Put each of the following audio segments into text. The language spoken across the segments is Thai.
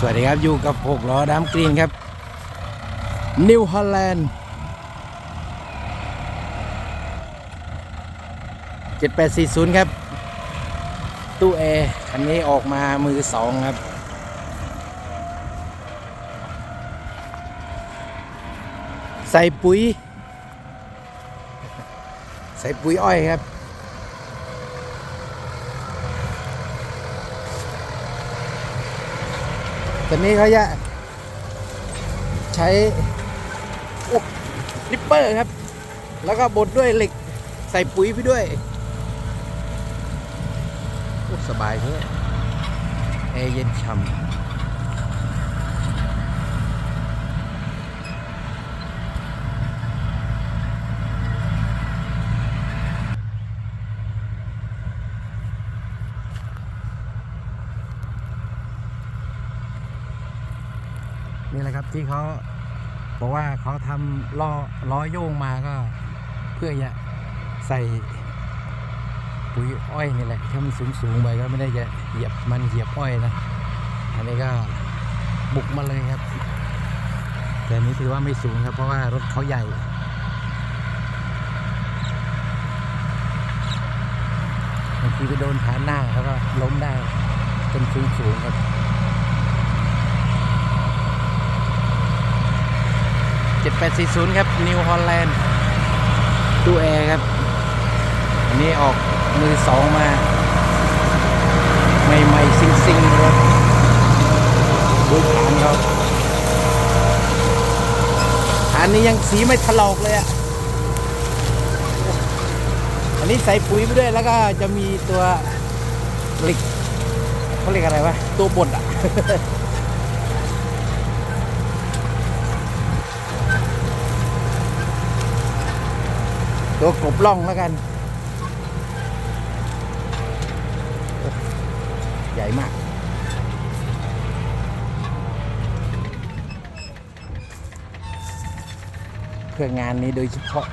สวัสดีครับ อยู่กับหกล้อดำกรีนครับนิวฮอลแลนด์7840ครับ ตู้แอร์คันนี้ออกมามือสองครับ ใส่ปุ๋ย ใส่ปุ๋ยอ้อยครับ ตอนนี้เขาจะใช้ลิปเปอร์ครับ แล้วก็บดด้วยเหล็กใส่ปุ๋ยไปด้วยสบายเท่แอร์เย็นฉ่ำ นี่แหละครับที่เขาบอกว่าเขาทำล้อล้อโยงมาก็ เพื่อจะใส่ปุ๋ยอ้อยนี่แหละที่มันสูงสูงๆไปก็ไม่ได้จะเหยียบมันเหยียบอ้อยนะอันนี้ก็บุกมาเลยครับ แต่นี้ถือว่าไม่สูงครับ เพราะว่ารถเขาใหญ่บางทีไปโดนฐานหน้าเขาก็ล้มได้เป็นสูงสูงๆครับ 7840 ครับนิวฮอลแลนด์ตู้แอร์ครับ อันนี้ออกมือสองมา ใหม่ๆซิงๆรถดูฐานเขาฐานนี้ยังสีไม่ถลอกเลยอะอันนี้ใส่ปุ๋ยไปด้วยแล้วก็จะมีตัวเหล็กเขาเรียกอะไรวะ ตัวบดอะ ตัวกบล่องแล้วกัน ใหญ่มาก เพื่องานนี้โดยเฉพาะ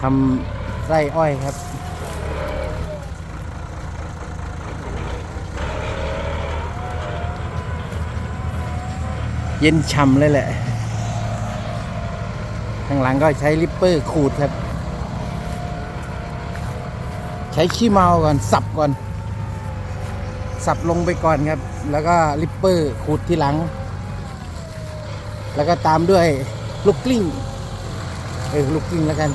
ทำไร่อ้อยครับเย็นฉ่ำเลยแหละ ข้างหลังก็ใช้ลิปเปอร์ขูดครับ ใช้ขี้เมาก่อน สับก่อน สับลงไปก่อนครับ แล้วก็ลิปเปอร์ขูดที่หลัง แล้วก็ตามด้วยลูกกลิ้ง เออลูกกลิ้งแล้วกัน